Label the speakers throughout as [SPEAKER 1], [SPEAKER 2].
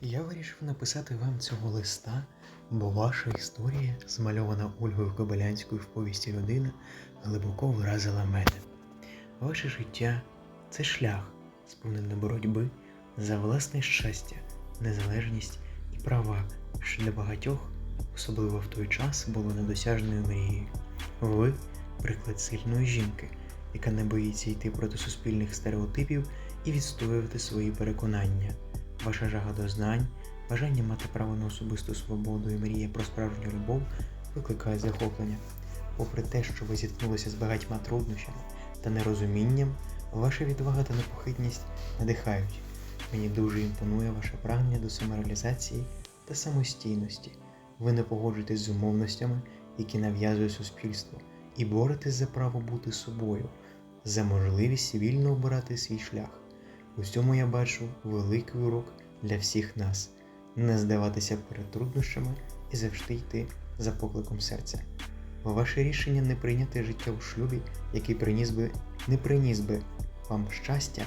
[SPEAKER 1] Я вирішив написати вам цього листа, бо ваша історія, змальована Ольгою Кобилянською в повісті людина, глибоко вразила мене. Ваше життя це шлях, сповнений боротьби за власне щастя, незалежність і права, що для багатьох, особливо в той час, було недосяжною мрією. Ви приклад сильної жінки, яка не боїться йти проти суспільних стереотипів і відстоювати свої переконання. Ваша жага до знань, бажання мати право на особисту свободу і мрія про справжню любов викликає захоплення. Попри те, що ви зіткнулися з багатьма труднощами та нерозумінням, ваша відвага та непохитність надихають. Мені дуже імпонує ваше прагнення до самореалізації та самостійності. Ви не погоджуєтесь з умовностями, які нав'язує суспільство, і боретесь за право бути собою, за можливість вільно обирати свій шлях. У цьому я бачу великий урок для всіх нас не здаватися перед труднощами і завжди йти за покликом серця. Ваше рішення не прийняти життя у шлюбі, який приніс би, не приніс би вам щастя,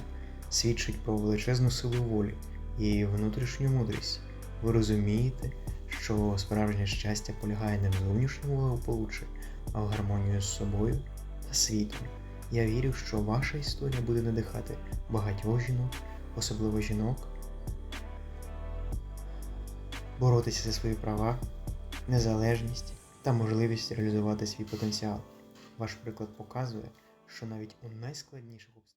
[SPEAKER 1] свідчить про величезну силу волі і внутрішню мудрість. Ви розумієте, що справжнє щастя полягає не в зовнішньому благополуччі, а в гармонії з собою та світом. Я вірю, що ваша історія буде надихати багатьох жінок, особливо жінок, боротися за свої права, незалежність та можливість реалізувати свій потенціал. Ваш приклад показує, що навіть у найскладніших обставинах